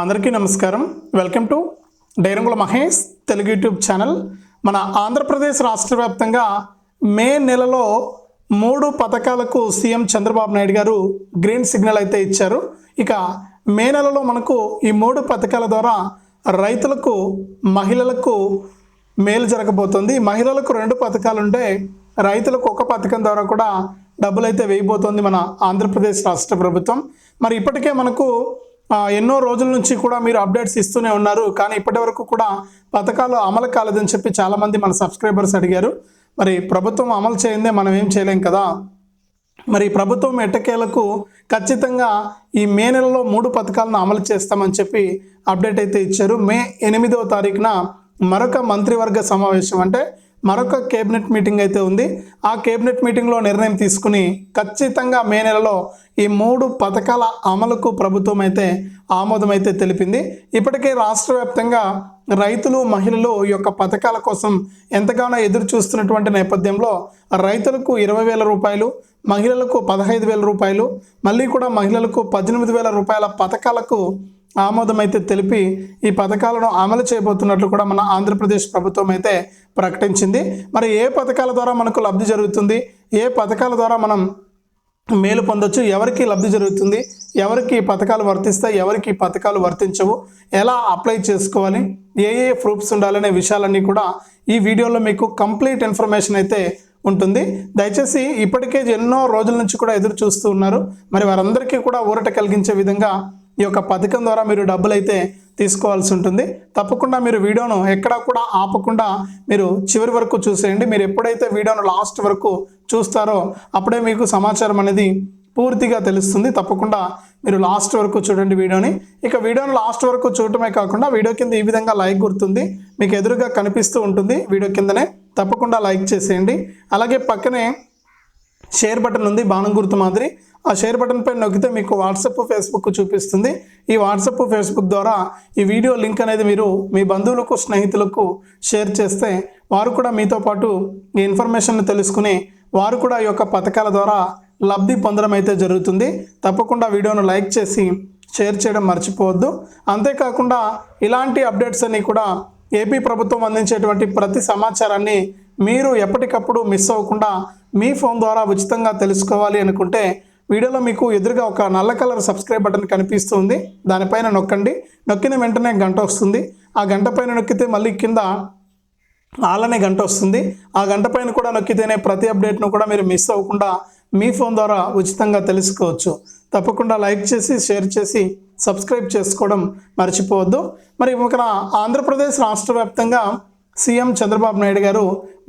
అందరికీ నమస్కారం. Welcome to డైరంగుల మహేష్ తెలుగు యూట్యూబ్ ఛానల్. మన ఆంధ్రప్రదేశ్ రాష్ట్ర వ్యాప్తంగా మే నెలలో మూడు పథకాలకు సీఎం చంద్రబాబు నాయుడు గారు గ్రీన్ సిగ్నల్ అయితే ఇచ్చారు. ఇక మే నెలలో మనకు ఈ మూడు పథకాల ద్వారా రైతులకు మహిళలకు మేలు జరగబోతుంది. మహిళలకు రెండు పథకాలు ఉంటే రైతులకు ఒక పథకం ద్వారా కూడా డబ్బులు అయితే వేయబోతోంది మన ఆంధ్రప్రదేశ్ రాష్ట్ర ప్రభుత్వం. మరి ఇప్పటికే మనకు ఎన్నో రోజుల నుంచి కూడా మీరు అప్డేట్స్ ఇస్తూనే ఉన్నారు. కానీ ఇప్పటి వరకు కూడా పథకాలు అమలు కాలేదని చెప్పి చాలామంది మన సబ్స్క్రైబర్స్ అడిగారు. మరి ప్రభుత్వం అమలు చేయందే మనం ఏం చేయలేం కదా? మరి ప్రభుత్వం ఎట్టకేలకు ఖచ్చితంగా ఈ మే నెలలో మూడు పథకాలను అమలు చేస్తామని చెప్పి అప్డేట్ అయితే ఇచ్చారు. మే ఎనిమిదవ తారీఖున మరొక మంత్రివర్గ సమావేశం అంటే మరొక కేబినెట్ మీటింగ్ అయితే ఉంది. ఆ కేబినెట్ మీటింగ్లో నిర్ణయం తీసుకుని ఖచ్చితంగా మే నెలలో ఈ మూడు పథకాల అమలుకు ప్రభుత్వం అయితే ఆమోదం అయితే తెలిపింది. ఇప్పటికే రాష్ట్ర వ్యాప్తంగా రైతులు మహిళలు ఈ యొక్క పథకాల కోసం ఎంతగానో ఎదురు చూస్తున్నటువంటి నేపథ్యంలో రైతులకు ఇరవై వేల రూపాయలు మహిళలకు పదహైదు వేల రూపాయలు మళ్ళీ కూడా మహిళలకు పద్దెనిమిది వేల రూపాయల పథకాలకు ఆమోదం అయితే తెలిపి ఈ పథకాలను అమలు చేయబోతున్నట్లు కూడా మన ఆంధ్రప్రదేశ్ ప్రభుత్వం అయితే ప్రకటించింది. మరి ఏ పథకాల ద్వారా మనకు లబ్ధి జరుగుతుంది? ఏ పథకాల ద్వారా మనం మేలు పొందొచ్చు. ఎవరికి లబ్ధి జరుగుతుంది? ఎవరికి ఈ పథకాలు వర్తిస్తాయి? ఎవరికి ఈ పథకాలు వర్తించవు? ఎలా అప్లై చేసుకోవాలి? ఏ ఏ ప్రూఫ్స్ ఉండాలనే విషయాలన్నీ కూడా ఈ వీడియోలో మీకు కంప్లీట్ ఇన్ఫర్మేషన్ అయితే ఉంటుంది. దయచేసి ఇప్పటికే ఎన్నో రోజుల నుంచి కూడా ఎదురు చూస్తూ ఉన్నారు. మరి వారందరికీ కూడా ఊరట కలిగించే విధంగా ఈ యొక్క పథకం ద్వారా మీరు డబ్బులు అయితే తీసుకోవాల్సి ఉంటుంది. తప్పకుండా మీరు వీడియోను ఎక్కడా కూడా ఆపకుండా మీరు చివరి వరకు చూసేయండి. మీరు ఎప్పుడైతే వీడియోను లాస్ట్ వరకు చూస్తారో అప్పుడే మీకు సమాచారం అనేది పూర్తిగా తెలుస్తుంది. తప్పకుండా మీరు లాస్ట్ వరకు చూడండి వీడియోని. ఇక వీడియోని లాస్ట్ వరకు చూడటమే కాకుండా వీడియో కింద ఈ విధంగా లైక్ గుర్తుంది. మీకు ఎదురుగా కనిపిస్తూ ఉంటుంది వీడియో కిందనే. తప్పకుండా లైక్ చేసేయండి. అలాగే పక్కనే షేర్ బటన్ ఉంది బాణం గుర్తు మాదిరి. ఆ షేర్ బటన్ పైన నొక్కితే మీకు వాట్సాప్ ఫేస్బుక్ చూపిస్తుంది. ఈ వాట్సాప్ ఫేస్బుక్ ద్వారా ఈ వీడియో లింక్ అనేది మీరు మీ బంధువులకు స్నేహితులకు షేర్ చేస్తే వారు కూడా మీతో పాటు ఈ ఇన్ఫర్మేషన్ తెలుసుకుని వారు కూడా ఈ యొక్క పథకాల ద్వారా లబ్ధి పొందడం అయితే జరుగుతుంది. తప్పకుండా వీడియోను లైక్ చేసి షేర్ చేయడం మర్చిపోవద్దు. అంతేకాకుండా ఇలాంటి అప్డేట్స్ అన్ని కూడా ఏపీ ప్రభుత్వం అందించేటువంటి ప్రతి సమాచారాన్ని మీరు ఎప్పటికప్పుడు మిస్ అవ్వకుండా మీ ఫోన్ ద్వారా ఉచితంగా తెలుసుకోవాలి అనుకుంటే వీడియోలో మీకు ఎదురుగా ఒక నల్ల కలర్ సబ్స్క్రైబ్ బటన్ కనిపిస్తుంది. దానిపైన నొక్కండి. నొక్కిన వెంటనే గంట వస్తుంది. ఆ గంట పైన నొక్కితే మళ్ళీ కింద ఆలనే గంట వస్తుంది. ఆ గంట పైన కూడా నొక్కితేనే ప్రతి అప్డేట్ను కూడా మీరు మిస్ అవ్వకుండా మీ ఫోన్ ద్వారా ఉచితంగా తెలుసుకోవచ్చు. తప్పకుండా లైక్ చేసి షేర్ చేసి సబ్స్క్రైబ్ చేసుకోవడం మర్చిపోవద్దు. మరి ఇక్కడ ఆంధ్రప్రదేశ్ రాష్ట్ర వ్యాప్తంగా సీఎం చంద్రబాబు నాయుడు గారు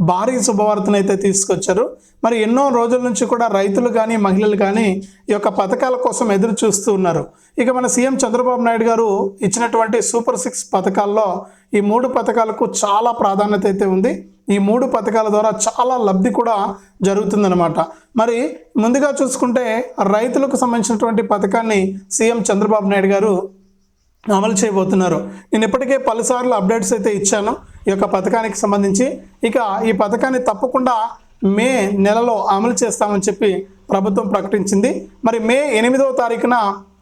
భారీ శుభవార్తను అయితే తీసుకొచ్చారు. మరి ఎన్నో రోజుల నుంచి కూడా రైతులు కానీ మహిళలు కానీ ఈ యొక్క పథకాల కోసం ఎదురు చూస్తూ ఉన్నారు. ఇక మన సీఎం చంద్రబాబు నాయుడు గారు ఇచ్చినటువంటి సూపర్ సిక్స్ పథకాల్లో ఈ మూడు పథకాలకు చాలా ప్రాధాన్యత అయితే ఉంది. ఈ మూడు పథకాల ద్వారా చాలా లబ్ధి కూడా జరుగుతుందన్నమాట. మరి ముందుగా చూసుకుంటే రైతులకు సంబంధించినటువంటి పథకాన్ని సీఎం చంద్రబాబు నాయుడు గారు అమలు చేయబోతున్నారు. నేను ఇప్పటికే పలుసార్లు అప్డేట్స్ అయితే ఇచ్చాను. ఈ యొక్క పథకానికి సంబంధించి ఇక ఈ పథకాన్ని తప్పకుండా మే నెలలో అమలు చేస్తామని చెప్పి ప్రభుత్వం ప్రకటించింది. మరి మే ఎనిమిదవ తారీఖున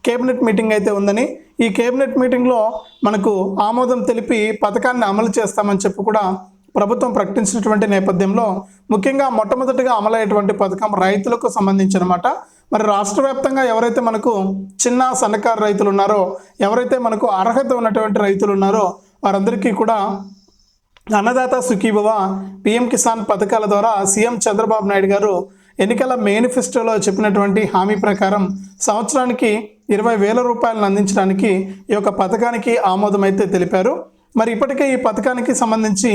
కేబినెట్ మీటింగ్ అయితే ఉందని ఈ కేబినెట్ మీటింగ్లో మనకు ఆమోదం తెలిపి పథకాన్ని అమలు చేస్తామని చెప్పి కూడా ప్రభుత్వం ప్రకటించినటువంటి నేపథ్యంలో ముఖ్యంగా మొట్టమొదటిగా అమలయ్యేటువంటి పథకం రైతులకు సంబంధించినమాట. మరి రాష్ట్ర వ్యాప్తంగా ఎవరైతే మనకు చిన్న సన్నకారు రైతులు ఉన్నారో ఎవరైతే మనకు అర్హత ఉన్నటువంటి రైతులు ఉన్నారో వారందరికీ కూడా అన్నదాత సుఖీభవ పిఎం కిసాన్ పథకాల ద్వారా సీఎం చంద్రబాబు నాయుడు గారు ఎన్నికల మేనిఫెస్టోలో చెప్పినటువంటి హామీ ప్రకారం సంవత్సరానికి ఇరవై వేల రూపాయలను అందించడానికి ఈ యొక్క పథకానికి ఆమోదమైతే తెలిపారు. మరి ఇప్పటికే ఈ పథకానికి సంబంధించి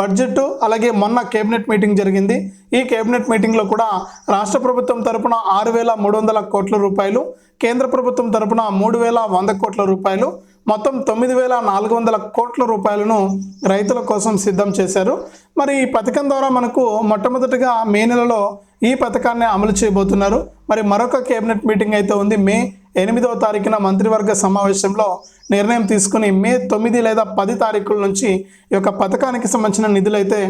బడ్జెట్ అలాగే మొన్న కేబినెట్ మీటింగ్ జరిగింది. ఈ కేబినెట్ మీటింగ్లో కూడా రాష్ట్ర ప్రభుత్వం తరపున ఆరు వేల మూడు వందల కోట్ల రూపాయలు కేంద్ర ప్రభుత్వం తరపున మూడు వేల వంద కోట్ల రూపాయలు మొత్తం తొమ్మిది వేల నాలుగు వందల కోట్ల రూపాయలను రైతుల కోసం సిద్ధం చేశారు. మరి ఈ పథకం ద్వారా మనకు మొట్టమొదటిగా మే నెలలో ఈ పథకాన్ని అమలు చేయబోతున్నారు. మరి మరొక కేబినెట్ మీటింగ్ అయితే ఉంది. మే ఎనిమిదవ తారీఖున మంత్రివర్గ సమావేశంలో నిర్ణయం తీసుకుని మే తొమ్మిది లేదా పది తారీఖుల నుంచి ఈ యొక్క పథకానికి సంబంధించిన నిధులైతే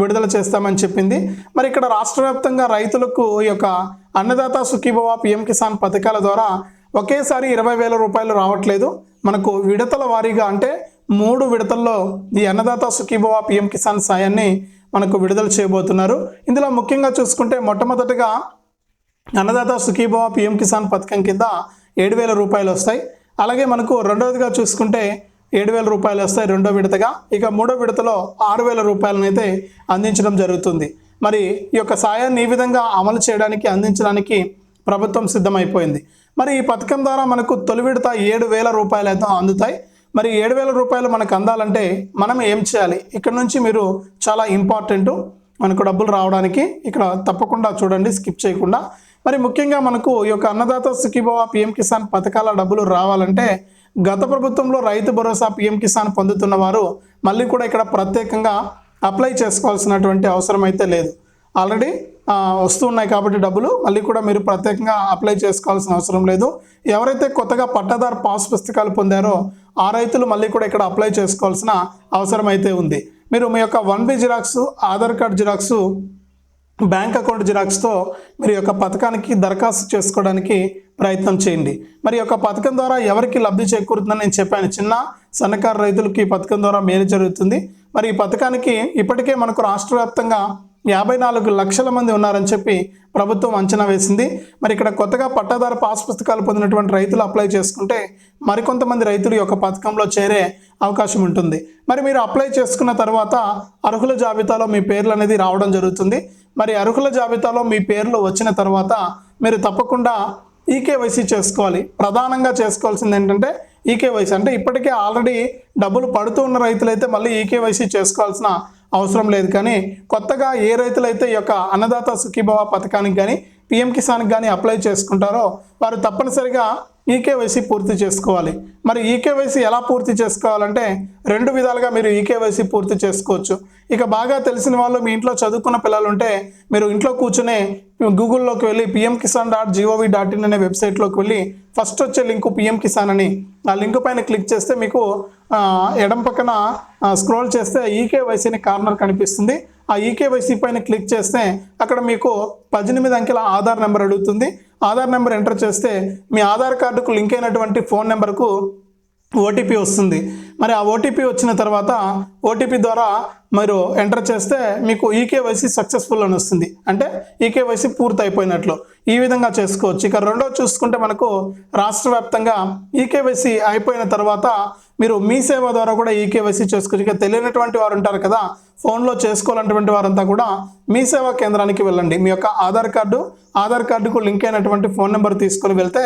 విడుదల చేస్తామని చెప్పింది. మరి ఇక్కడ రాష్ట్ర వ్యాప్తంగా రైతులకు ఈ యొక్క అన్నదాత సుఖీభవ పిఎం కిసాన్ పథకాల ద్వారా ఒకేసారి ఇరవై వేల రూపాయలు రావట్లేదు. మనకు విడతల వారీగా అంటే మూడు విడతల్లో ఈ అన్నదాత సుఖీభవ పిఎం కిసాన్ సాయాన్ని మనకు విడుదల చేయబోతున్నారు. ఇందులో ముఖ్యంగా చూసుకుంటే మొట్టమొదటిగా అన్నదాత సుఖీభవ పిఎం కిసాన్ పథకం కింద ఏడు వేల రూపాయలు వస్తాయి. అలాగే మనకు రెండవదిగా చూసుకుంటే ఏడు వేల రూపాయలు వస్తాయి రెండో విడతగా. ఇక మూడో విడతలో ఆరు వేల రూపాయలను అయితే అందించడం జరుగుతుంది. మరి ఈ యొక్క సాయాన్ని ఈ విధంగా అమలు చేయడానికి అందించడానికి ప్రభుత్వం సిద్ధమైపోయింది. మరి ఈ పథకం ద్వారా మనకు తొలి విడత ఏడు వేల రూపాయలు అయితే అందుతాయి. మరి ఏడు వేల రూపాయలు మనకు అందాలంటే మనం ఏం చేయాలి? ఇక్కడ నుంచి మీరు చాలా ఇంపార్టెంట్. మనకు డబ్బులు రావడానికి ఇక్కడ తప్పకుండా చూడండి స్కిప్ చేయకుండా. మరి ముఖ్యంగా మనకు ఈ యొక్క అన్నదాత సుఖీభవ పిఎం కిసాన్ పథకాల డబ్బులు రావాలంటే గత ప్రభుత్వంలో రైతు భరోసా పిఎం కిసాన్ పొందుతున్న వారు మళ్ళీ కూడా ఇక్కడ ప్రత్యేకంగా అప్లై చేసుకోవాల్సినటువంటి అవసరం అయితే లేదు. ఆల్రెడీ వస్తూ ఉన్నాయి కాబట్టి డబ్బులు మళ్ళీ కూడా మీరు ప్రత్యేకంగా అప్లై చేసుకోవాల్సిన అవసరం లేదు. ఎవరైతే కొత్తగా పట్టాదారు పాస్ పుస్తకాలు పొందారో ఆ రైతులు మళ్ళీ కూడా ఇక్కడ అప్లై చేసుకోవాల్సిన అవసరం అయితే ఉంది. మీరు మీ యొక్క one B xerox Aadhaar card xerox bank account జిరాక్స్తో మీరు యొక్క పథకానికి దరఖాస్తు చేసుకోవడానికి ప్రయత్నం చేయండి. మరి యొక్క పథకం ద్వారా ఎవరికి లబ్ధి చేకూరుతుందని నేను చెప్పాను. చిన్న సన్నకారు రైతులకి ఈ పథకం ద్వారా మేలు జరుగుతుంది. మరి ఈ పథకానికి ఇప్పటికే మనకు రాష్ట్ర వ్యాప్తంగా యాభై నాలుగు లక్షల మంది ఉన్నారని చెప్పి ప్రభుత్వం అంచనా వేసింది. మరి ఇక్కడ కొత్తగా పట్టాదారు పాస్ పుస్తకాలు పొందినటువంటి రైతులు అప్లై చేసుకుంటే మరికొంతమంది రైతులు ఈ యొక్క పథకంలో చేరే అవకాశం ఉంటుంది. మరి మీరు అప్లై చేసుకున్న తర్వాత అర్హుల జాబితాలో మీ పేర్లు అనేది రావడం జరుగుతుంది. మరి అర్హుల జాబితాలో మీ పేర్లు వచ్చిన తర్వాత మీరు తప్పకుండా ఈకేవైసీ చేసుకోవాలి. ప్రధానంగా చేసుకోవాల్సింది ఏంటంటే ఈకేవైసీ. అంటే ఇప్పటికే ఆల్రెడీ డబ్బులు పడుతూ ఉన్న రైతులైతే మళ్ళీ ఈకేవైసీ చేసుకోవాల్సిన అవసరం లేదు. కానీ కొత్తగా ఏ రైతులైతే ఈ యొక్క అన్నదాత సుఖీభవ పథకానికి కానీ పిఎం కిసాన్కి కానీ అప్లై చేసుకుంటారో వారు తప్పనిసరిగా ఈకేవైసీ పూర్తి చేసుకోవాలి. మరి ఈకేవైసీ ఎలా పూర్తి చేసుకోవాలంటే రెండు విధాలుగా మీరు ఈకేవైసీ పూర్తి చేసుకోవచ్చు. ఇక బాగా తెలిసిన వాళ్ళు మీ ఇంట్లో చదువుకున్న పిల్లలు ఉంటే మీరు ఇంట్లో కూర్చునే గూగుల్లోకి వెళ్ళి PM Kisan dot GOV dot in అనే వెబ్సైట్లోకి వెళ్ళి ఫస్ట్ వచ్చే లింకు పిఎం కిసాన్ అని. ఆ లింక్ పైన క్లిక్ చేస్తే మీకు ఎడం పక్కన స్క్రోల్ చేస్తే ఈకేవైసీని కార్నర్ కనిపిస్తుంది. ఆ ఈకేవైసీ పైన క్లిక్ చేస్తే అక్కడ మీకు పద్దెనిమిది అంకెల ఆధార్ నెంబర్ అడుగుతుంది. ఆధార్ నెంబర్ ఎంటర్ చేస్తే మీ ఆధార్ కార్డుకు లింక్ అయినటువంటి ఫోన్ నెంబర్కు ఓటీపీ వస్తుంది. మరి ఆ ఓటీపీ వచ్చిన తర్వాత ఓటీపీ ద్వారా మీరు ఎంటర్ చేస్తే మీకు ఈకేవైసీ సక్సెస్ఫుల్ అని వస్తుంది. అంటే ఈకేవైసీ పూర్తి అయిపోయినట్లు ఈ విధంగా చేసుకోవచ్చు. ఇక రెండో చూసుకుంటే మనకు రాష్ట్ర వ్యాప్తంగా ఈకేవైసీ అయిపోయిన తర్వాత మీరు మీ సేవ ద్వారా కూడా ఈకేవైసీ చేసుకోవచ్చు. ఇక తెలియనటువంటి వారు ఉంటారు కదా ఫోన్లో చేసుకోవాలన్నటువంటి వారంతా కూడా మీ సేవా కేంద్రానికి వెళ్ళండి. మీ యొక్క ఆధార్ కార్డు ఆధార్ కార్డుకు లింక్ అయినటువంటి ఫోన్ నెంబర్ తీసుకొని వెళ్తే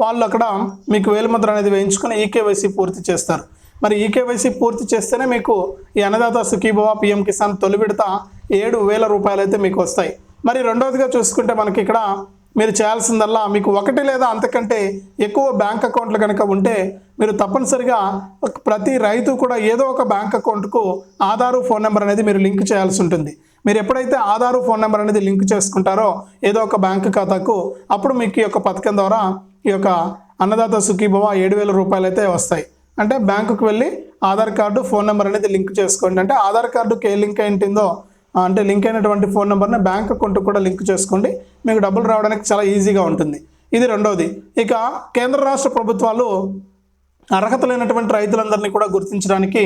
వాళ్ళు అక్కడ మీకు వేలిముద్ర అనేది వేయించుకొని ఈకేవైసీ పూర్తి చేస్తారు. మరి ఈకేవైసీ పూర్తి చేస్తేనే మీకు ఈ అన్నదాత సుఖీభవ పిఎం కిసాన్ తొలి విడత ఏడు వేల రూపాయలు అయితే మీకు వస్తాయి. మరి రెండవదిగా చూసుకుంటే మనకి ఇక్కడ మీరు చేయాల్సిందల్లా మీకు ఒకటి లేదా అంతకంటే ఎక్కువ బ్యాంక్ అకౌంట్లు కనుక ఉంటే మీరు తప్పనిసరిగా ఒక- ప్రతి రైతు కూడా ఏదో ఒక బ్యాంక్ అకౌంట్కు ఆధారు ఫోన్ నెంబర్ అనేది మీరు లింక్ చేయాల్సి ఉంటుంది. మీరు ఎప్పుడైతే ఆధారు ఫోన్ నెంబర్ అనేది లింక్ చేసుకుంటారో ఏదో ఒక బ్యాంక్ ఖాతాకు అప్పుడు మీకు ఈ యొక్క పథకం ద్వారా ఈ యొక్క అన్నదాత సుఖీభవ ఏడు వేల రూపాయలు అయితే వస్తాయి. అంటే బ్యాంకుకు వెళ్ళి ఆధార్ కార్డు ఫోన్ నెంబర్ అనేది లింక్ చేసుకోండి. అంటే ఆధార్ కార్డుకి ఏ లింక్ ఏంటిందో అంటే లింక్ అయినటువంటి ఫోన్ నెంబర్ని బ్యాంక్ అకౌంట్ కూడా లింక్ చేసుకోండి. మీకు డబ్బులు రావడానికి చాలా ఈజీగా ఉంటుంది. ఇది రెండవది ఇక కేంద్ర రాష్ట్ర ప్రభుత్వాలు అర్హత లేనటువంటి రైతులందరినీ కూడా గుర్తించడానికి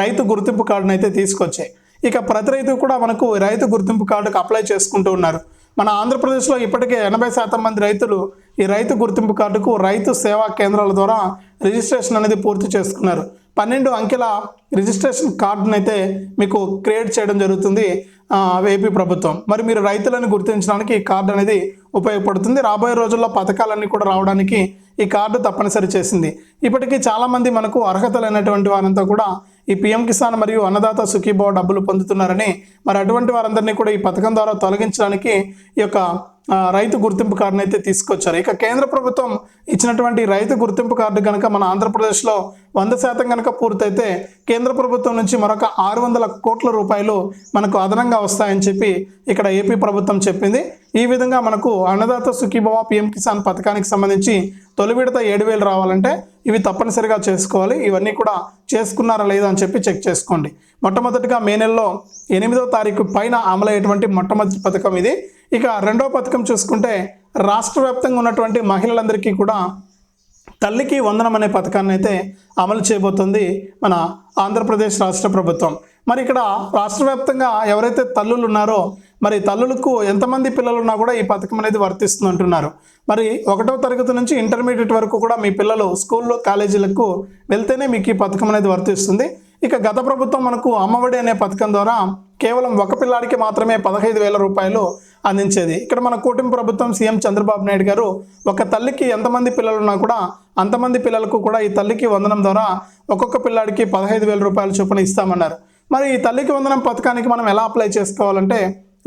రైతు గుర్తింపు కార్డును అయితే తీసుకొచ్చాయి. ఇక ప్రతి రైతు కూడా మనకు రైతు గుర్తింపు కార్డుకు అప్లై చేసుకుంటూ ఉన్నారు. మన ఆంధ్రప్రదేశ్లో ఇప్పటికే ఎనభై శాతం మంది రైతులు ఈ రైతు గుర్తింపు కార్డుకు రైతు సేవా కేంద్రాల ద్వారా రిజిస్ట్రేషన్ అనేది పూర్తి చేసుకున్నారు. పన్నెండు అంకెల రిజిస్ట్రేషన్ కార్డును అయితే మీకు క్రియేట్ చేయడం జరుగుతుంది ఏపీ ప్రభుత్వం. మరి మీరు రైతులను గుర్తించడానికి ఈ కార్డు అనేది ఉపయోగపడుతుంది. రాబోయే రోజుల్లో పథకాలన్నీ కూడా రావడానికి ఈ కార్డు తప్పనిసరి చేసింది. ఇప్పటికీ చాలామంది మనకు అర్హత లేనటువంటి వారంతా కూడా ఈ పిఎం కిసాన్ మరియు అన్నదాత సుఖీభావ డబ్బులు పొందుతున్నారని మరి అటువంటి వారందరినీ కూడా ఈ పథకం ద్వారా తొలగించడానికి ఈ యొక్క రైతు గుర్తింపు కార్డును అయితే తీసుకొచ్చారు. ఇక కేంద్ర ప్రభుత్వం ఇచ్చినటువంటి రైతు గుర్తింపు కార్డు కనుక మన ఆంధ్రప్రదేశ్లో వంద శాతం కనుక పూర్తయితే కేంద్ర ప్రభుత్వం నుంచి మరొక ఆరు వందల కోట్ల రూపాయలు మనకు అదనంగా వస్తాయని చెప్పి ఇక్కడ ఏపీ ప్రభుత్వం చెప్పింది. ఈ విధంగా మనకు అన్నదాత సుఖీభవ పిఎం కిసాన్ పథకానికి సంబంధించి తొలి విడత ఏడు వేలు రావాలంటే ఇవి తప్పనిసరిగా చేసుకోవాలి. ఇవన్నీ కూడా చేసుకున్నారా లేదా అని చెప్పి చెక్ చేసుకోండి. మొట్టమొదటిగా మే నెలలో ఎనిమిదో తారీఖు పైన అమలయ్యేటువంటి మొట్టమొదటి పథకం ఇది. ఇక రెండో పథకం చూసుకుంటే రాష్ట్ర వ్యాప్తంగా ఉన్నటువంటి మహిళలందరికీ కూడా తల్లికి వందనం అనే పథకాన్ని అయితే అమలు చేయబోతుంది మన ఆంధ్రప్రదేశ్ రాష్ట్ర ప్రభుత్వం. మరి ఇక్కడ రాష్ట్ర వ్యాప్తంగా ఎవరైతే తల్లులు ఉన్నారో మరి తల్లులకు ఎంతమంది పిల్లలు ఉన్నా కూడా ఈ పథకం అనేది వర్తిస్తుంది అంటున్నారు. మరి ఒకటో తరగతి నుంచి ఇంటర్మీడియట్ వరకు కూడా మీ పిల్లలు స్కూల్లో కాలేజీలకు వెళ్తేనే మీకు ఈ పథకం అనేది వర్తిస్తుంది. ఇక గత ప్రభుత్వం మనకు అమ్మఒడి అనే పథకం ద్వారా కేవలం ఒక పిల్లాడికి మాత్రమే పదహైదు వేల రూపాయలు అందించేది. ఇక్కడ మన కూటమి ప్రభుత్వం సీఎం చంద్రబాబు నాయుడు గారు ఒక తల్లికి ఎంతమంది పిల్లలు ఉన్నా కూడా అంతమంది పిల్లలకు కూడా ఈ తల్లికి వందనం ద్వారా ఒక్కొక్క పిల్లాడికి పదహైదు వేల రూపాయల చొప్పున ఇస్తామన్నారు. మరి ఈ తల్లికి వందనం పథకానికి మనం ఎలా అప్లై చేసుకోవాలంటే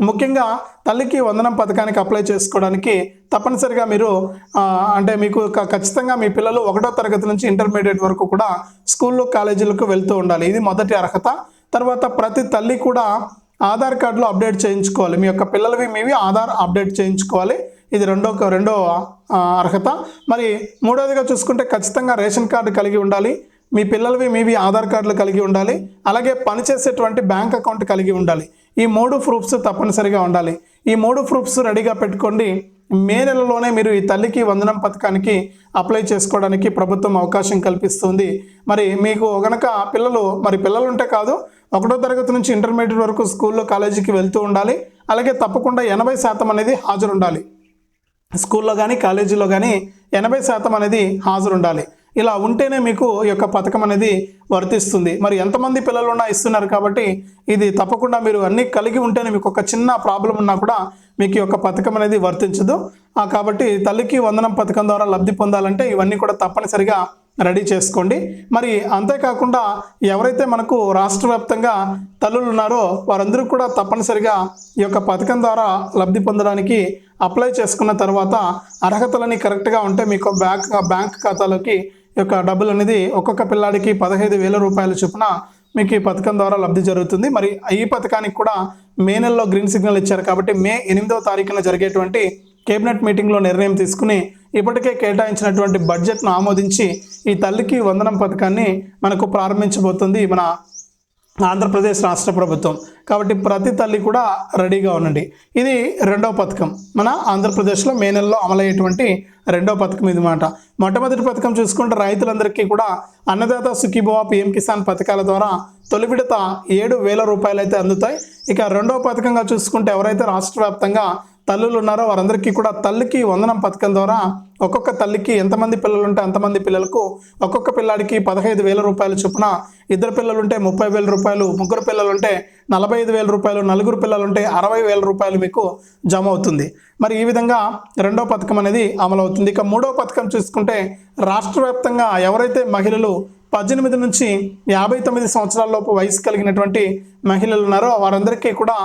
ముఖ్యంగా తల్లికి వందనం పథకానికి అప్లై చేసుకోవడానికి తప్పనిసరిగా మీరు అంటే మీకు ఖచ్చితంగా మీ పిల్లలు ఒకటో తరగతి నుంచి ఇంటర్మీడియట్ వరకు కూడా స్కూళ్ళు కాలేజీలకు వెళ్తూ ఉండాలి. ఇది మొదటి అర్హత. తర్వాత ప్రతి తల్లి కూడా ఆధార్ కార్డులో అప్డేట్ చేయించుకోవాలి. మీ యొక్క పిల్లలవి మీవి ఆధార్ అప్డేట్ చేయించుకోవాలి. ఇది రెండో రెండో అర్హత. మరి మూడవదిగా చూసుకుంటే ఖచ్చితంగా రేషన్ కార్డు కలిగి ఉండాలి. మీ పిల్లలవి మీవి ఆధార్ కార్డులు కలిగి ఉండాలి. అలాగే పనిచేసేటువంటి బ్యాంక్ అకౌంట్ కలిగి ఉండాలి. ఈ మూడు ప్రూఫ్స్ తప్పనిసరిగా ఉండాలి. ఈ మూడు ప్రూఫ్స్ రెడీగా పెట్టుకోండి. మే నెలలోనే మీరు ఈ తల్లికి వందనం పథకానికి అప్లై చేసుకోవడానికి ప్రభుత్వం అవకాశం కల్పిస్తుంది. మరి మీకు గనక పిల్లలు మరి పిల్లలు ఉంటే కాదు ఒకటో తరగతి నుంచి ఇంటర్మీడియట్ వరకు స్కూల్లో కాలేజీకి వెళ్తూ ఉండాలి. అలాగే తప్పకుండా ఎనభై శాతం అనేది హాజరు ఉండాలి స్కూల్లో కానీ కాలేజీలో కానీ ఎనభై శాతం అనేది హాజరు ఉండాలి ఇలా ఉంటేనే మీకు ఈ యొక్క పథకం అనేది వర్తిస్తుంది. మరి ఎంతమంది పిల్లలు ఉన్నా ఇస్తున్నారు కాబట్టి ఇది తప్పకుండా మీరు అన్నీ కలిగి ఉంటేనే మీకు ఒక చిన్న ప్రాబ్లం ఉన్నా కూడా మీకు ఈ యొక్క పథకం అనేది వర్తించదు. కాబట్టి తల్లికి వందనం పథకం ద్వారా లబ్ధి పొందాలంటే ఇవన్నీ కూడా తప్పనిసరిగా రెడీ చేసుకోండి. మరి అంతేకాకుండా ఎవరైతే మనకు రాష్ట్ర వ్యాప్తంగా తల్లులు ఉన్నారో వారందరూ కూడా తప్పనిసరిగా ఈ యొక్క పథకం ద్వారా లబ్ధి పొందడానికి అప్లై చేసుకున్న తర్వాత అర్హతలని కరెక్ట్గా ఉంటే మీకు బ్యాంక్ బ్యాంక్ ఖాతాలోకి ఈ యొక్క డబ్బులు అనేది ఒక్కొక్క పిల్లాడికి పదహైదు వేల రూపాయల చొప్పున మీకు ఈ పథకం ద్వారా లబ్ధి జరుగుతుంది. మరి ఈ పథకానికి కూడా మే నెలలో గ్రీన్ సిగ్నల్ ఇచ్చారు కాబట్టి మే ఎనిమిదవ తారీఖున జరిగేటువంటి కేబినెట్ మీటింగ్లో నిర్ణయం తీసుకుని ఇప్పటికే కేటాయించినటువంటి బడ్జెట్ను ఆమోదించి ఈ తల్లికి వందనం పథకాన్ని మనకు ప్రారంభించబోతుంది. మన ఆంధ్రప్రదేశ్ రాష్ట్ర ప్రభుత్వం. కాబట్టి ప్రతి తల్లి కూడా రెడీగా ఉండండి. ఇది రెండవ పథకం. మన ఆంధ్రప్రదేశ్లో మే నెలలో అమలయ్యేటువంటి రెండవ పథకం ఇది మాట. మొట్టమొదటి పథకం చూసుకుంటే రైతులందరికీ కూడా అన్నదాత సుఖీభవ పిఎం కిసాన్ పథకాల ద్వారా తొలి విడత ఏడు వేల రూపాయలు అయితే అందుతాయి. ఇక రెండవ పథకంగా చూసుకుంటే ఎవరైతే రాష్ట్ర వ్యాప్తంగా తల్లులు ఉన్నారో వారందరికీ కూడా తల్లికి వందనం పథకం ద్వారా ఒక్కొక్క తల్లికి ఎంతమంది పిల్లలు ఉంటే అంతమంది పిల్లలకు ఒక్కొక్క పిల్లాడికి పదహైదు వేల రూపాయలు చొప్పున ఇద్దరు పిల్లలుంటే ముప్పై వేల రూపాయలు ముగ్గురు పిల్లలు ఉంటే నలభై ఐదు వేల రూపాయలు నలుగురు పిల్లలు ఉంటే అరవై వేల రూపాయలు మీకు జమ అవుతుంది. మరి ఈ విధంగా రెండో పథకం అనేది అమలవుతుంది. ఇక మూడో పథకం చూసుకుంటే రాష్ట్ర వ్యాప్తంగా ఎవరైతే మహిళలు పద్దెనిమిది నుంచి యాభై తొమ్మిది సంవత్సరాల లోపు వయసు కలిగినటువంటి మహిళలు ఉన్నారో వారందరికీ కూడా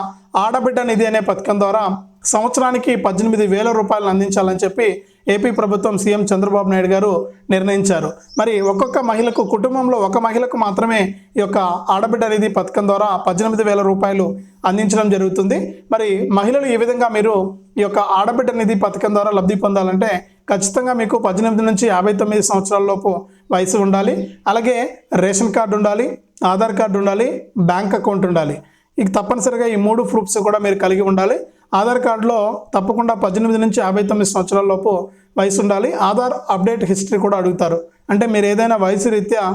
ఆడబిడ్డ నిధి అనే పథకం ద్వారా సంవత్సరానికి పద్దెనిమిది వేల రూపాయలు అందించాలని చెప్పి ఏపీ ప్రభుత్వం సీఎం చంద్రబాబు నాయుడు గారు నిర్ణయించారు. మరి ఒక్కొక్క మహిళకు కుటుంబంలో ఒక మహిళకు మాత్రమే ఈ యొక్క ఆడబిడ్డ నిధి పథకం ద్వారా పద్దెనిమిది వేల రూపాయలు అందించడం జరుగుతుంది. మరి మహిళలు ఈ విధంగా మీరు ఈ యొక్క ఆడబిడ్డ నిధి పథకం ద్వారా లబ్ధి పొందాలంటే ఖచ్చితంగా మీకు పద్దెనిమిది నుంచి యాభై తొమ్మిది సంవత్సరాల లోపు వయసు ఉండాలి. అలాగే రేషన్ కార్డు ఉండాలి ఆధార్ కార్డు ఉండాలి బ్యాంక్ అకౌంట్ ఉండాలి. ఇక తప్పనిసరిగా ఈ మూడు ప్రూఫ్స్ కూడా మీరు కలిగి ఉండాలి. ఆధార్ కార్డులో తప్పకుండా పద్దెనిమిది నుంచి యాభై తొమ్మిది సంవత్సరాల లోపు వయసు ఉండాలి. ఆధార్ అప్డేట్ హిస్టరీ కూడా అడుగుతారు. అంటే మీరు ఏదైనా వయసు రీత్యా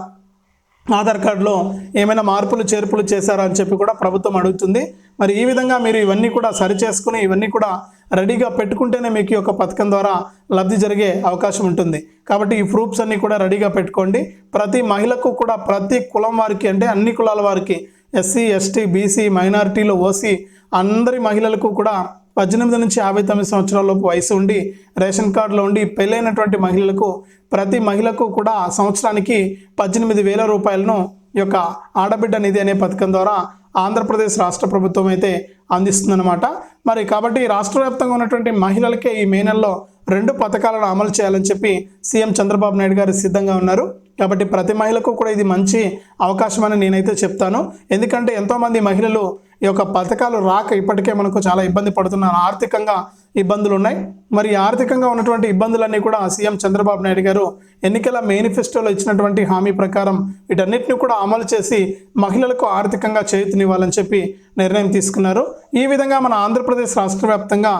ఆధార్ కార్డులో ఏమైనా మార్పులు చేర్పులు చేశారా అని చెప్పి కూడా ప్రభుత్వం అడుగుతుంది. మరి ఈ విధంగా మీరు ఇవన్నీ కూడా సరి చేసుకుని ఇవన్నీ కూడా రెడీగా పెట్టుకుంటేనే మీకు ఈ యొక్క పథకం ద్వారా లబ్ధి జరిగే అవకాశం ఉంటుంది. కాబట్టి ఈ ప్రూఫ్స్ అన్నీ కూడా రెడీగా పెట్టుకోండి. ప్రతి మహిళకు కూడా ప్రతి కులం వారికి అంటే అన్ని కులాల వారికి ఎస్సీ ఎస్టీ బీసీ మైనారిటీలు ఓసీ అందరి మహిళలకు కూడా పద్దెనిమిది నుంచి యాభై తొమ్మిది సంవత్సరాల లోపు వయసు ఉండి రేషన్ కార్డులో ఉండి పెళ్ళైనటువంటి మహిళలకు ప్రతి మహిళకు కూడా సంవత్సరానికి పద్దెనిమిది వేల రూపాయలను ఈ యొక్క ఆడబిడ్డ నిధి అనే పథకం ద్వారా ఆంధ్రప్రదేశ్ రాష్ట్ర ప్రభుత్వం అయితే అందిస్తుందన్నమాట. మరి కాబట్టి రాష్ట్ర వ్యాప్తంగా ఉన్నటువంటి మహిళలకే ఈ మే నెలలో రెండు పథకాలను అమలు చేయాలని చెప్పి సీఎం చంద్రబాబు నాయుడు గారు సిద్ధంగా ఉన్నారు. కాబట్టి ప్రతి మహిళకు కూడా ఇది మంచి అవకాశం అని నేనైతే చెప్తాను. ఎందుకంటే ఎంతోమంది మహిళలు ఈ యొక్క పథకాలు రాక ఇప్పటికే మనకు చాలా ఇబ్బంది పడుతున్నారు ఆర్థికంగా ఇబ్బందులు ఉన్నాయి. మరి ఆర్థికంగా ఉన్నటువంటి ఇబ్బందులన్నీ కూడా సీఎం చంద్రబాబు నాయుడు గారు ఎన్నికల మేనిఫెస్టోలో ఇచ్చినటువంటి హామీ ప్రకారం వీటన్నిటిని కూడా అమలు చేసి మహిళలకు ఆర్థికంగా చేతునివ్వాలని చెప్పి నిర్ణయం తీసుకున్నారు. ఈ విధంగా మన ఆంధ్రప్రదేశ్ రాష్ట్ర వ్యాప్తంగా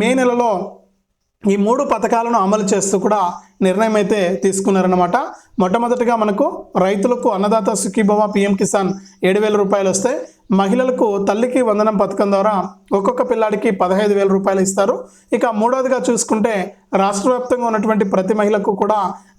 మే నెలలో ఈ మూడు పథకాలను అమలు చేస్తూ కూడా నిర్ణయం అయితే తీసుకున్నారనమాట మొట్టమొదటిగా మనకు రైతులకు అన్నదాత సుఖీభవ పిఎం కిసాన్ ఏడు వేల రూపాయలు వస్తే మహిళలకు తల్లికి వందనం పథకం ద్వారా ఒక్కొక్క పిల్లాడికి పదహైదు వేల రూపాయలు ఇస్తారు. ఇక మూడవదిగా చూసుకుంటే రాష్ట్ర వ్యాప్తంగా ఉన్నటువంటి ప్రతి మహిళకు కూడా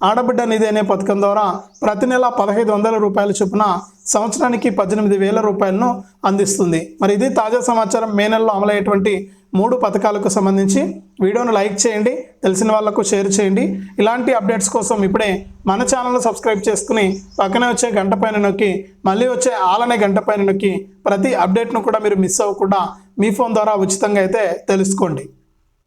ఆడబిడ్డ నిధి అనే పథకం ద్వారా ప్రతి నెల పదహైదు వందల రూపాయల చొప్పున సంవత్సరానికి పద్దెనిమిది వేల రూపాయలను అందిస్తుంది. మరి ఇది తాజా సమాచారం. మే నెలలో అమలయ్యేటువంటి మూడు పథకాలకు సంబంధించి వీడియోను లైక్ చేయండి తెలిసిన వాళ్ళకు షేర్ చేయండి. ఇలాంటి అప్డేట్స్ కోసం ఇప్పుడే మన ఛానల్ను సబ్స్క్రైబ్ చేసుకుని పక్కనే వచ్చే గంట పైన నొక్కి మళ్ళీ వచ్చే ఆలనే గంట పైన నొక్కి ప్రతి అప్డేట్ను కూడా మీరు మిస్ అవ్వకుండా మీ ఫోన్ ద్వారా ఉచితంగా అయితే తెలుసుకోండి.